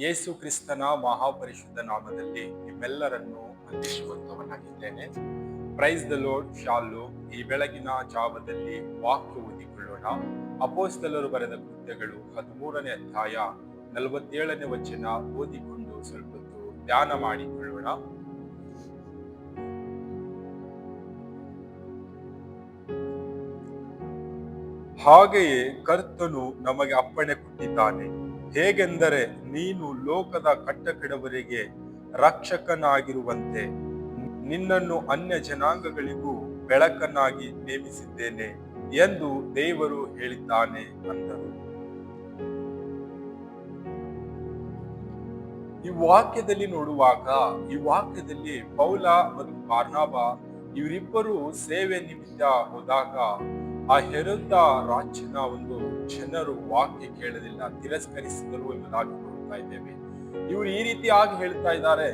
ಯೇಸು ಕ್ರಿಸ್ತನ ಮಹಾಪರಿಶುದ್ಧ ನಾಮದಲ್ಲಿ ನಿಮ್ಮೆಲ್ಲರನ್ನು ವಂದಿಸುವಂತವನಾಗಿದ್ದೇನೆ. ಪ್ರೈಸ್ ದ ಲೋಡ್ ಶಾಲು, ಈ ಬೆಳಗಿನ ಜಾವದಲ್ಲಿ ವಾಕ್ಯ ಓದಿಕೊಳ್ಳೋಣ. ಅಪೋಸ್ತಲರು ಬರೆದ ಕೃತ್ಯಗಳು ಹದಿಮೂರನೇ ಅಧ್ಯಾಯ ನಲವತ್ತೇಳನೇ ವಚನ ಓದಿಕೊಂಡು ಸ್ವಲ್ಪ ಧ್ಯಾನ ಮಾಡಿಕೊಳ್ಳೋಣ. ಹಾಗೆಯೇ ಕರ್ತನು ನಮಗೆ ಅಪ್ಪಣೆ ಕೊಟ್ಟಿದ್ದಾನೆ. ಹೇಗೆಂದರೆ ನೀನು ಲೋಕದ ಕಟ್ಟಕಡವರಿಗೆ ರಕ್ಷಕನಾಗಿರುವಂತೆ. ನಿನ್ನನ್ನು ಅನ್ಯ ಜನಾಂಗಗಳಿಗೂ ಬೆಳಕನ್ನಾಗಿ ನೇಮಿಸಿದ್ದೇನೆ ಎಂದು ದೇವರು ಹೇಳಿದ್ದಾನೆ ಅಂದರು. ಈ ವಾಕ್ಯದಲ್ಲಿ ನೋಡುವಾಗ, ಈ ವಾಕ್ಯದಲ್ಲಿ ಪೌಲ ಮತ್ತು ಬಾರ್ನಾಬ ಇವರಿಬ್ಬರು ಸೇವೆ ನಿಮಿತ್ತ ಹೋದಾಗ ಆ ಹೆರದ ರಾಜ್ಯನ ಒಂದು ಜನರು ವಾಕ್ಯ ಕೇಳಲಿಲ್ಲ, ತಿರಸ್ಕರಿಸಿದರು ಎಂಬುದಾಗಿ ನೋಡ್ತಾ ಇದ್ದೇವೆ. ಇವರು ಈ ರೀತಿಯಾಗಿ ಹೇಳ್ತಾ ಇದ್ದಾರೆ,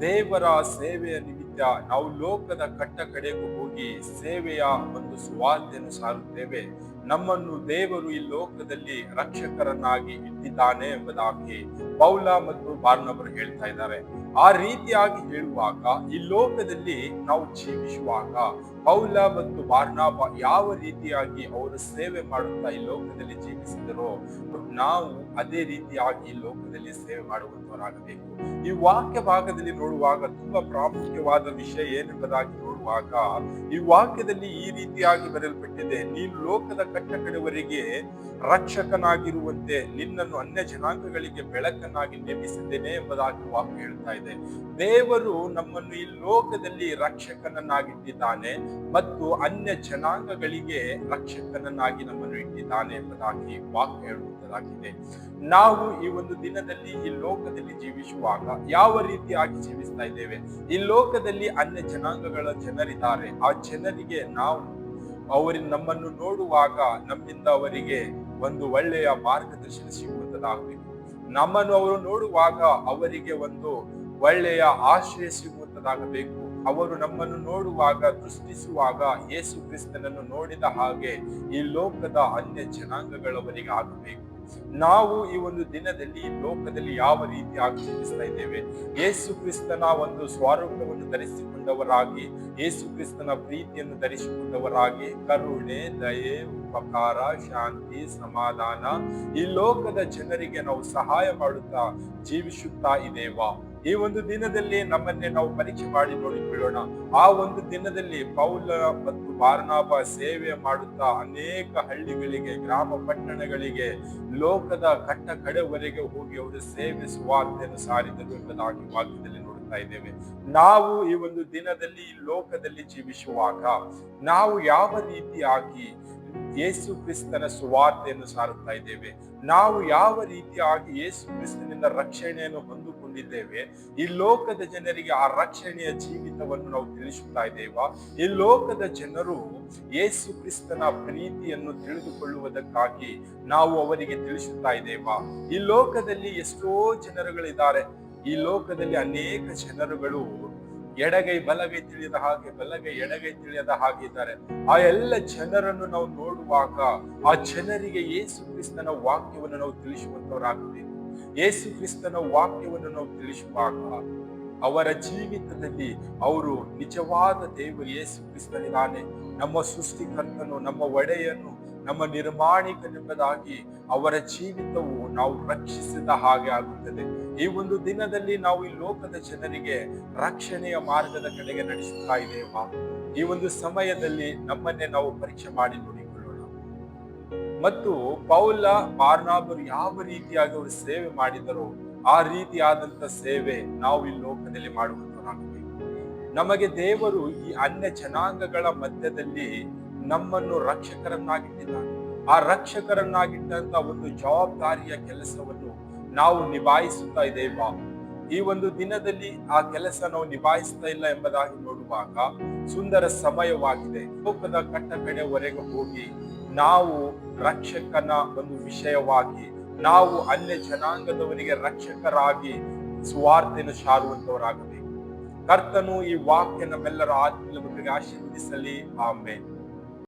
ದೇವರ ಸೇವೆಯ ನಿಮಿತ್ತ ನಾವು ಲೋಕದ ಕಟ್ಟ ಕಡೆಗೂ ಹೋಗಿ ಸೇವೆಯ ಒಂದು ಸುವಾರ್ತೆಯನ್ನು ಸಾರುತ್ತೇವೆ. ನಮ್ಮನ್ನು ದೇವರು ಈ ಲೋಕದಲ್ಲಿ ರಕ್ಷಕರನ್ನಾಗಿ ಇಟ್ಟಿದ್ದಾನೆ ಎಂಬುದಾಗಿ ಪೌಲ ಮತ್ತು ಬಾರ್ನವರು ಹೇಳ್ತಾ ಇದ್ದಾರೆ. ಆ ರೀತಿಯಾಗಿ ಹೇಳುವಾಗ ಈ ಲೋಕದಲ್ಲಿ ನಾವು ಜೀವಿಸುವಾಗ ಪೌಲ ಮತ್ತು ಬಾರ್ನಾಬ ಯಾವ ರೀತಿಯಾಗಿ ಅವರು ಸೇವೆ ಮಾಡುತ್ತಾ ಈ ಲೋಕದಲ್ಲಿ ಜೀವಿಸಿದರೋ ನಾವು ಅದೇ ರೀತಿಯಾಗಿ ಈ ಲೋಕದಲ್ಲಿ ಸೇವೆ ಮಾಡುವಂತವರಾಗಬೇಕು ಈ ವಾಕ್ಯ ಭಾಗದಲ್ಲಿ ನೋಡುವಾಗ ತುಂಬಾ ಪ್ರಾಮುಖ್ಯವಾದ ವಿಷಯ ಏನೆಂಬುದಾಗಿ ನೋಡುವಾಗ ಈ ವಾಕ್ಯದಲ್ಲಿ ಈ ರೀತಿಯಾಗಿ ಬರೆಯಲ್ಪಟ್ಟಿದೆ, ನೀನು ಲೋಕದ ಕಟ್ಟ ಕಡೆವರೆಗೆ ರಕ್ಷಕನಾಗಿರುವಂತೆ ನಿನ್ನನ್ನು ಅನ್ಯ ಜನಾಂಗಗಳಿಗೆ ಬೆಳಕನ್ನಾಗಿ ನೇಮಿಸಿದ್ದೇನೆ ಎಂಬುದಾಗಿ ವಾಕ್ಯ ಹೇಳ್ತಾ ಇದೆ. ದೇವರು ನಮ್ಮನ್ನು ಈ ಲೋಕದಲ್ಲಿ ರಕ್ಷಕನನ್ನಾಗಿಟ್ಟಿದ್ದಾನೆ ಮತ್ತು ಅನ್ಯ ಜನಾಂಗಗಳಿಗೆ ರಕ್ಷಕನನ್ನಾಗಿ ನಮ್ಮನ್ನು ಇಟ್ಟಿದ್ದಾನೆ ಎಂಬುದಾಗಿ ವಾಕ್ಯ ಹೇಳುವುದಾಗಿದೆ ನಾವು ಈ ಒಂದು ದಿನದಲ್ಲಿ ಈ ಲೋಕದಲ್ಲಿ ಜೀವಿಸುವಾಗ ಯಾವ ರೀತಿಯಾಗಿ ಜೀವಿಸ್ತಾ ಇದ್ದೇವೆ? ಈ ಲೋಕದಲ್ಲಿ ಅನ್ಯ ಜನಾಂಗಗಳ ಜನರಿದ್ದಾರೆ. ಆ ಜನರಿಗೆ ನಾವು ಅವರಿ ನಮ್ಮನ್ನು ನೋಡುವಾಗ ನಮ್ಮಿಂದ ಅವರಿಗೆ ಒಂದು ಒಳ್ಳೆಯ ಮಾರ್ಗದರ್ಶನ ಸಿಗುವಂತದಾಗಬೇಕು ನಮ್ಮನ್ನು ಅವರು ನೋಡುವಾಗ ಅವರಿಗೆ ಒಂದು ಒಳ್ಳೆಯ ಆಶ್ರಯ ಸಿಗುವಂತದಾಗಬೇಕು. ಅವರು ನಮ್ಮನ್ನು ನೋಡುವಾಗ, ದೃಷ್ಟಿಸುವಾಗ ಯೇಸು ಕ್ರಿಸ್ತನನ್ನು ನೋಡಿದ ಹಾಗೆ ಈ ಲೋಕದ ಅನ್ಯ ಜನಾಂಗಗಳವರಿಗೆ ಆಗಬೇಕು ನಾವು ಈ ಒಂದು ದಿನದಲ್ಲಿ ಲೋಕದಲ್ಲಿ ಯಾವ ರೀತಿಯಾಗಿ ಜೀವಿಸ್ತಾ ಇದ್ದೇವೆ? ಯೇಸು ಕ್ರಿಸ್ತನ ಒಂದು ಸ್ವಾರೂಪವನ್ನು ಧರಿಸಿಕೊಂಡವರಾಗಿ, ಯೇಸು ಕ್ರಿಸ್ತನ ಪ್ರೀತಿಯನ್ನು ಧರಿಸಿಕೊಂಡವರಾಗಿ ಕರುಣೆ, ದಯೆ, ಉಪಕಾರ, ಶಾಂತಿ, ಸಮಾಧಾನ ಈ ಲೋಕದ ಜನರಿಗೆ ನಾವು ಸಹಾಯ ಮಾಡುತ್ತಾ ಜೀವಿಸುತ್ತಾ ಇದ್ದೇವಾ? ಈ ಒಂದು ದಿನದಲ್ಲಿ ನಮ್ಮನ್ನೇ ನಾವು ಪರೀಕ್ಷೆ ಮಾಡಿ ನೋಡಿಕೊಳ್ಳೋಣ. ಆ ಒಂದು ದಿನದಲ್ಲಿ ಪೌಲ ಮತ್ತು ಬಾರ್ನಾಭ ಸೇವೆ ಮಾಡುತ್ತಾ ಅನೇಕ ಹಳ್ಳಿಗಳಿಗೆ, ಗ್ರಾಮ ಪಟ್ಟಣಗಳಿಗೆ, ಲೋಕದ ಕಟ್ಟ ಕಡೆವರೆಗೆ ಹೋಗಿ ಅವರು ಸೇವೆ ಸುವಾರ್ತೆಯನ್ನು ಸಾರಿದರು ಎಂಬುದಾಗಿ ವಾಕ್ಯದಲ್ಲಿ ನೋಡುತ್ತಾ ಇದ್ದೇವೆ. ನಾವು ಈ ಒಂದು ದಿನದಲ್ಲಿ ಲೋಕದಲ್ಲಿ ಜೀವಿಸುವಾಗ ನಾವು ಯಾವ ರೀತಿಯಾಗಿ ಯೇಸು ಕ್ರಿಸ್ತನ ಸುವಾರ್ತೆಯನ್ನು ಸಾರುತ್ತಾ ಇದ್ದೇವೆ? ನಾವು ಯಾವ ರೀತಿಯಾಗಿ ಯೇಸು ಕ್ರಿಸ್ತನಿಂದ ರಕ್ಷಣೆಯನ್ನು ಹೊಂದಿಕೊಂಡಿದ್ದೇವೆ ಈ ಲೋಕದ ಜನರಿಗೆ ಆ ರಕ್ಷಣೆಯ ಜೀವಿತವನ್ನು ನಾವು ತಿಳಿಸುತ್ತಾ ಇದ್ದೇವ? ಈ ಲೋಕದ ಜನರು ಯೇಸು ಕ್ರಿಸ್ತನ ಪ್ರೀತಿಯನ್ನು ತಿಳಿದುಕೊಳ್ಳುವುದಕ್ಕಾಗಿ ನಾವು ಅವರಿಗೆ ತಿಳಿಸುತ್ತಾ ಇದ್ದೇವ? ಈ ಲೋಕದಲ್ಲಿ ಎಷ್ಟೋ ಜನರುಗಳಿದ್ದಾರೆ. ಈ ಲೋಕದಲ್ಲಿ ಅನೇಕ ಜನರುಗಳು ಎಡಗೈ ಬಲಗೈ ತಿಳಿಯದ ಹಾಗೆ, ಬಲಗೈ ಎಡಗೈ ತಿಳಿಯದ ಹಾಗೆ ಇದ್ದಾರೆ. ಆ ಎಲ್ಲ ಜನರನ್ನು ನಾವು ನೋಡುವಾಗ ಆ ಜನರಿಗೆ ಯೇಸು ಕ್ರಿಸ್ತನ ವಾಕ್ಯವನ್ನು ನಾವು ತಿಳಿಸುವಂತವರಾಗಬೇಕು ಯೇಸು ಕ್ರಿಸ್ತನ ವಾಕ್ಯವನ್ನು ನಾವು ತಿಳಿಸುವಾಗ ಅವರ ಜೀವಿತದಲ್ಲಿ ಅವರು ನಿಜವಾದ ದೇವ ಯೇಸು ಕ್ರಿಸ್ತನಿಗಾನೆ ನಮ್ಮ ಸೃಷ್ಟಿಕರ್ತನು, ನಮ್ಮ ಒಡೆಯನು, ನಮ್ಮ ನಿರ್ಮಾಣಿಕನೆಂಬುದಾಗಿ ಅವರ ಜೀವಿತವು ನಾವು ರಕ್ಷಿಸಿದ ಹಾಗೆ ಆಗುತ್ತದೆ. ಈ ಒಂದು ದಿನದಲ್ಲಿ ನಾವು ಈ ಲೋಕದ ಜನರಿಗೆ ರಕ್ಷಣೆಯ ಮಾರ್ಗದ ಕಡೆಗೆ ನಡೆಸುತ್ತಾ ಇದ್ದೇವಾ? ಈ ಒಂದು ಸಮಯದಲ್ಲಿ ನಮ್ಮನ್ನೇ ನಾವು ಪರೀಕ್ಷೆ ಮಾಡಿ ನೋಡಿಕೊಳ್ಳೋಣ ಮತ್ತು ಪೌಲ, ಬಾರ್ನಾಬರು ಯಾವ ರೀತಿಯಾಗಿ ಅವರು ಸೇವೆ ಮಾಡಿದರೋ ಆ ರೀತಿಯಾದಂತ ಸೇವೆ ನಾವು ಈ ಲೋಕದಲ್ಲಿ ಮಾಡುವಂತವರಾಗಬೇಕು ನಮಗೆ ದೇವರು ಈ ಅನ್ಯ ಜನಾಂಗಗಳ ಮಧ್ಯದಲ್ಲಿ ನಮ್ಮನ್ನು ರಕ್ಷಕರನ್ನಾಗಿಟ್ಟಿದ್ದಾನೆ. ಆ ರಕ್ಷಕರನ್ನಾಗಿಟ್ಟಂತ ಒಂದು ಜವಾಬ್ದಾರಿಯ ಕೆಲಸವನ್ನು ನಾವು ನಿಭಾಯಿಸುತ್ತಾ ಇದ್ದೇವಾ? ಈ ಒಂದು ದಿನದಲ್ಲಿ ಆ ಕೆಲಸ ನಾವು ನಿಭಾಯಿಸ್ತಾ ಇಲ್ಲ ಎಂಬುದಾಗಿ ನೋಡುವಾಗ ಸುಂದರ ಸಮಯವಾಗಿದೆ. ಲೋಕದ ಕಟ್ಟ ಕಡೆವರೆಗೆ ಹೋಗಿ ನಾವು ರಕ್ಷಕನ ಒಂದು ವಿಷಯವಾಗಿ, ನಾವು ಅನ್ಯ ಜನಾಂಗದವರಿಗೆ ರಕ್ಷಕರಾಗಿ ಸುವಾರ್ತೆಯನ್ನು ಸಾರುವಂತವರಾಗಬೇಕು. ಕರ್ತನು ಈ ವಾಕ್ಯ ನಮ್ಮೆಲ್ಲರ ಆತ್ಮೀಯ ಆಶೀರ್ವದಿಸಲಿ. ಆಮೇಲೆ